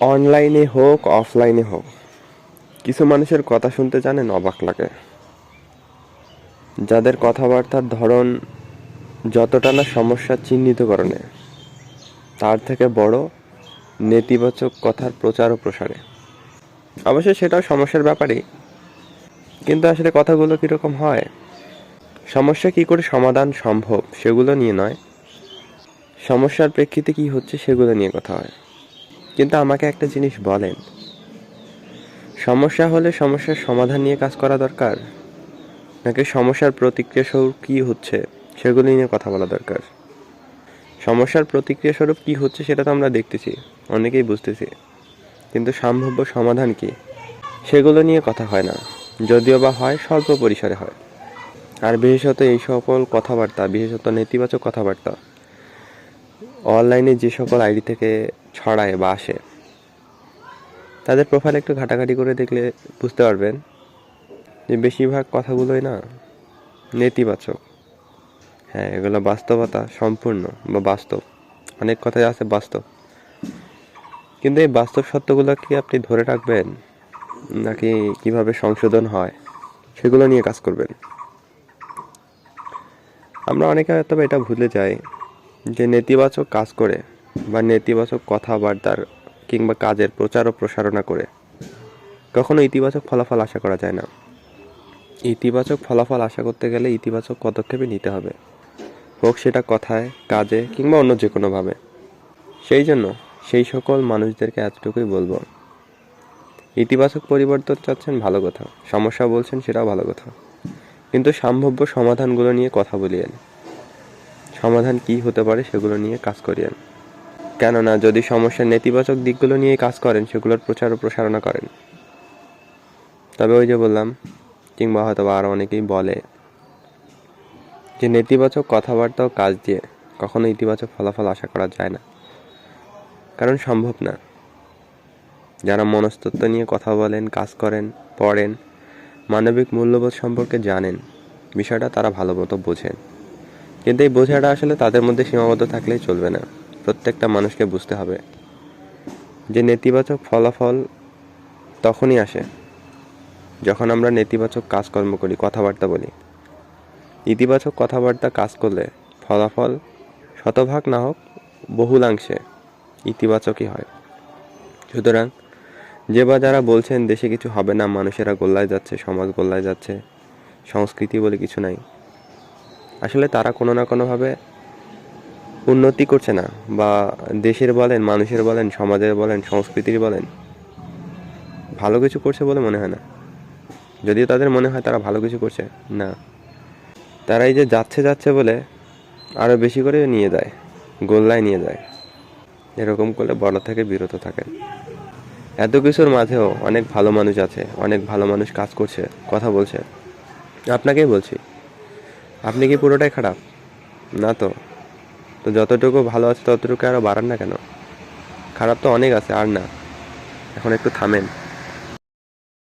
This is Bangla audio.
অনলাইনে হোক, অফলাইনে হোক, কিছু মানুষের কথা শুনতে জানেন, অবাক লাগে। যাদের কথাবার্তার ধরন যতটা না সমস্যা চিহ্নিতকরণে তার থেকে বড় নেতিবাচক কথার প্রচার ও প্রসারে। অবশ্যই সেটাও সমস্যার ব্যাপারই। কিন্তু আসলে কথাগুলো কীরকম হয়? সমস্যা কী করে সমাধান সম্ভব সেগুলো নিয়ে নয়। সমস্যার প্রেক্ষিতে কি হচ্ছে সেগুলো নিয়ে কথা হয়। কিন্তু আমাকে একটা জিনিস বলেন। সমস্যা হলে সমস্যার সমাধান নিয়ে কাজ করা দরকার? নাকি সমস্যার প্রতিক্রিয়া স্বরূপ কী হচ্ছে সেগুলো নিয়ে কথা বলা দরকার? সমস্যার প্রতিক্রিয়া স্বরূপ কী হচ্ছে সেটা তো আমরা দেখতেছি, অনেকেই বুঝতেছি। কিন্তু সম্ভাব্য সমাধান কি? সেগুলো নিয়ে কথা হয় না, যদিও বা হয়, স্বল্প পরিসরে হয়। আর বিশেষত এই সকল কথাবার্তা, বিশেষত নেতিবাচক কথাবার্তা অনলাইনে যে সকল আইডি থেকে ছড়ায় বা আসে, তাদের প্রোফাইল একটু ঘাটাঘাটি করে দেখলে বুঝতে পারবেন যে বেশিরভাগ কথাগুলোই না নেতিবাচক। হ্যাঁ এগুলো বাস্তবতা সম্পূর্ণ বা বাস্তব। অনেক কথাই আছে বাস্তব। কিন্তু এই বাস্তব সত্যগুলো কি আপনি ধরে রাখবেন? নাকি কীভাবে সংশোধন হয়? সেগুলো নিয়ে কাজ করবেন। আমরা অনেকে হয়তো এটা ভুলে যাই। যে নেতিবাচক কাজ করে বা নেতিবাচক কথাবার্তার কিংবা কাজের প্রচার ও প্রসারণা করে, কখনো ইতিবাচক ফলাফল আশা করা যায় না। ইতিবাচক ফলাফল আশা করতে গেলে ইতিবাচক পদক্ষেপই নিতে হবে। হোক সেটা কথায়, কাজে কিংবা অন্য যে কোনোভাবে সেই জন্য সেই সকল মানুষদেরকে এতটুকুই বলব। ইতিবাচক পরিবর্তন চাচ্ছেন ভালো কথা, সমস্যা বলছেন সেটাও ভালো কথা। কিন্তু সম্ভাব্য সমাধানগুলো নিয়ে কথা বলিয়েন সমাধান কি হতে পারে সেগুলো নিয়ে কাজ করিয়েন। কেননা, যদি সমস্যার নেতিবাচক দিকগুলো নিয়ে কাজ করেন, সেগুলোর প্রচার ও প্রসারণা করেন। তবে ওই যে বললাম, কিংবা হয়তো আরও অনেকেই বলে যে নেতিবাচক কথাবার্তা ও কাজ দিয়ে কখনো ইতিবাচক ফলাফল আশা করা যায় না। কারণ সম্ভব না। যারা মনস্তত্ত্ব নিয়ে কথা বলেন, কাজ করেন, পড়েন, মানবিক মূল্যবোধ সম্পর্কে জানেন, বিষয়টা তারা ভালো মতো বোঝেন। কিন্তু এই বোঝাটা আসলে তাদের মধ্যে সীমাবদ্ধ থাকলেই চলবে না। প্রত্যেকটা মানুষকে বুঝতে হবে যে নেতিবাচক ফলাফল তখনই আসে যখন আমরা নেতিবাচক কাজকর্ম করি, কথাবার্তা বলি। ইতিবাচক কথাবার্তা কাজ করলে ফলাফল শতভাগ না হোক, বহুলাংশে ইতিবাচকই হয়। সুতরাং যে বা যারা বলছেন, দেশে কিছু হবে না, মানুষেরা গোল্লায় যাচ্ছে, সমাজ গোল্লায় যাচ্ছে, সংস্কৃতি বলে কিছু নাই। আসলে তারা কোনো না কোনোভাবে উন্নতি করছে না বা দেশের বলেন, মানুষের বলেন, সমাজের বলেন, সংস্কৃতির বলেন, ভালো কিছু করছে বলে মনে হয় না। যদিও তাদের মনে হয় তারা ভালো কিছু করছে, না। তারা এই যে যাচ্ছে যাচ্ছে বলে আরও বেশি করে নিয়ে যায়, গোল্লায় নিয়ে যায়। এরকম করলে বড় থেকে বিরত থাকেন। এত কিছুর মাঝেও অনেক ভালো মানুষ আছে, অনেক ভালো মানুষ কাজ করছে, কথা বলছে। আপনাকেই বলছি। আপনি কি পুরোটাই খারাপ? না তো। তো যতটুকু ভালো আছে ততটুকু আরও বাড়ান না কেন? খারাপ তো অনেক আছে, আর না। এখন একটু থামেন।